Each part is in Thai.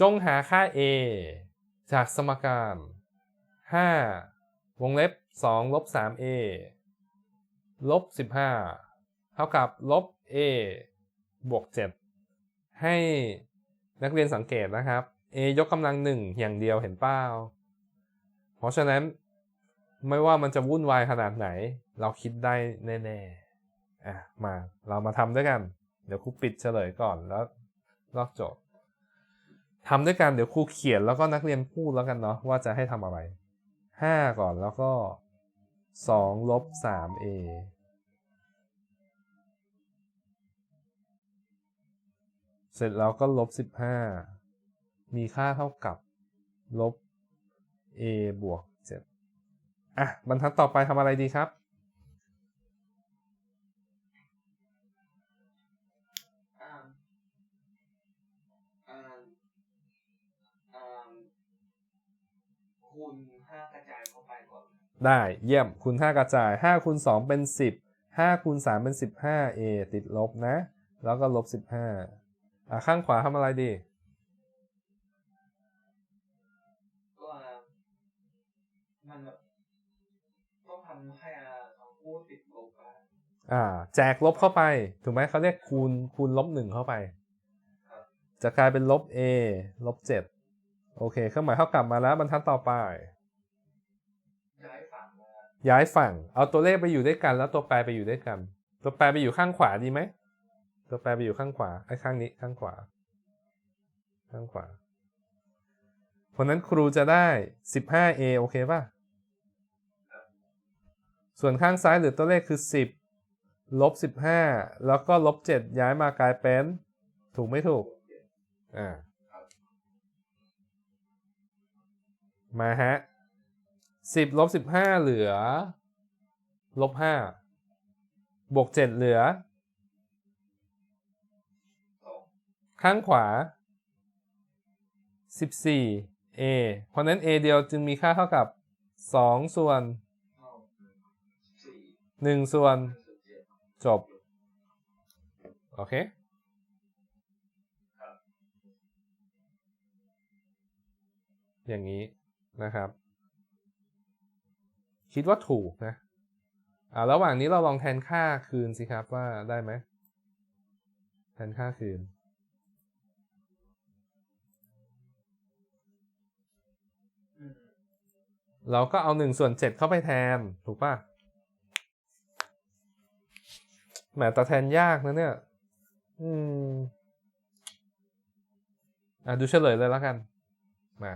จงหาค่า a จากสมการ 5 วงเล็บ 2 ลบ 3a ลบ 15 เท่ากับลบ a บวก 7 ให้นักเรียนสังเกตนะครับ a ยกกำลังหนึ่งอย่างเดียวเห็นเป้า เพราะฉะนั้นไม่ว่ามันจะวุ่นวายขนาดไหน เราคิดได้แน่ๆ อะ มาเรามาทำด้วยกัน เดี๋ยวครูปิดเฉลยก่อนแล้วลอกโจทย์ ทำด้วยกันเดี๋ยวครูเขียนแล้วก็นักเรียนพูดแล้วกันเนาะว่าจะให้ทำอะไร 5 ก่อนแล้วก็2ลบ 3a เสร็จแล้วก็ลบ 15 มีค่าเท่ากับลบ a บวก 7 อะ บรรทัดต่อไปทำอะไรดีครับ คูณห้ากระจายเข้าไปก่อน ได้เยี่ยมคูณ5กระจาย5คูณ2เป็น10 5คูณ3เป็น 15a ติดลบนะ แล้วก็ลบ15อะข้างขวาทำอะไรดีก็มันแบบต้องทำให้อ่าทั้งคู่ติดลบกันอ่า แจกลบเข้าไป ถูกไหมเขาเรียกคูณคูณลบหนึ่งเข้าไปครับจะกลายเป็นลบ a ลบ7 โอเค เครื่องหมายเท่ากับมาแล้วบรรทัดต่อไปย้ายฝั่งมาย้ายฝั่ง เอาตัวเลขไปอยู่ด้วยกัน แล้วตัวแปรไปอยู่ด้วยกัน ตัวแปรไปอยู่ข้างขวาดีไหม ตัวแปรไปอยู่ข้างขวา ไอ้ข้างนี้ข้างขวา ข้างขวาเพราะนั้นครูจะได้ 15a โอเคป่ะ ส่วนข้างซ้ายเหลือตัวเลขคือ 10 ลบ 15 แล้วก็ลบ 7 ย้ายมากลายเป็น ถูกไม่ถูก อ่า มาฮะ10ลบ15เหลือลบ5บวก7เหลือสองข้างขวา14 a เอเพราะนั้น a เดียวจึงมีค่าเท่ากับ2ส่วนเท่าสี่1ส่วนจบ โอเคอย่างนี้ นะครับ คิดว่าถูกนะอ่าระหว่างนี้เราลองแทนค่าคืนสิครับว่าได้ไหมแทนค่าคืนอืมเราก็เอาหนึ่งส่วนเจ็ดเข้าไปแทน ถูกป่ะแหมแต่แทนยากนะเนี่ย อืม อะ ดูเฉลยเลยแล้วกัน มา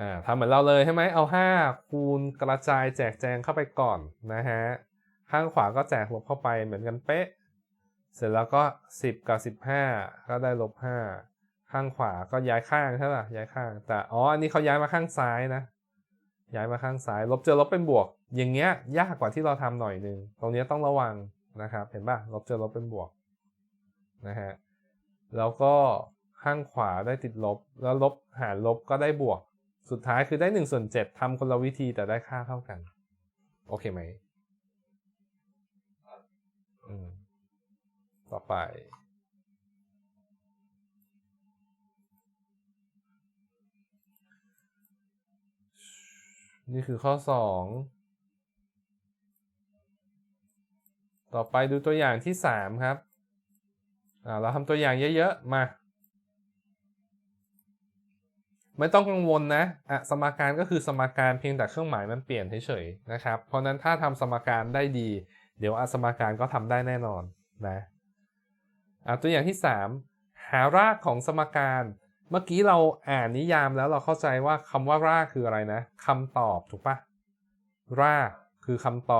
อ่าทำเหมือนเราเลยใช่ไหมเอาห้าคูณกระจายแจกแจงเข้าไปก่อนนะฮะ ข้างขวาก็แจกลบเข้าไปเหมือนกันเป๊ะ เสร็จแล้วก็สิบกับสิบห้าก็ได้ลบห้าข้างขวาก็ย้ายข้างใช่ป่ะย้ายข้าง แต่อ๋ออันนี้เขาย้ายมาข้างซ้ายนะ ย้ายมาข้างซ้าย ลบเจอลบเป็นบวก อย่างเงี้ยยากกว่าที่เราทำหน่อยนึง ตรงเนี้ยต้องระวังนะครับ เห็นป่ะลบเจอลบเป็นบวกนะฮะ แล้วก็ข้างขวาได้ติดลบ แล้วลบหารลบก็ได้บวก สุดท้ายคือได้1ส่วน7ทำคนละวิธีแต่ได้ค่าเท่ากัน โอเคไหมอืมต่อไป นี่คือข้อ2ต่อไปดูตัวอย่างที่3ครับ อ่า เราทำตัวอย่างเยอะ ๆ มา ไม่ต้องกังวลนะอะสมการก็คือสมการเพียงแต่เครื่องหมายมันเปลี่ยนเฉยๆนะครับ เพราะนั้นถ้าทำสมการได้ดี เดี๋ยวอสมการก็ทำได้แน่นอนนะอะตัวอย่างที่ 3 หารากของสมการ เมื่อกี้เราอ่านนิยามแล้วเราเข้าใจว่าคำว่ารากคืออะไรนะคำตอบถูกปะรากคือคำตอบ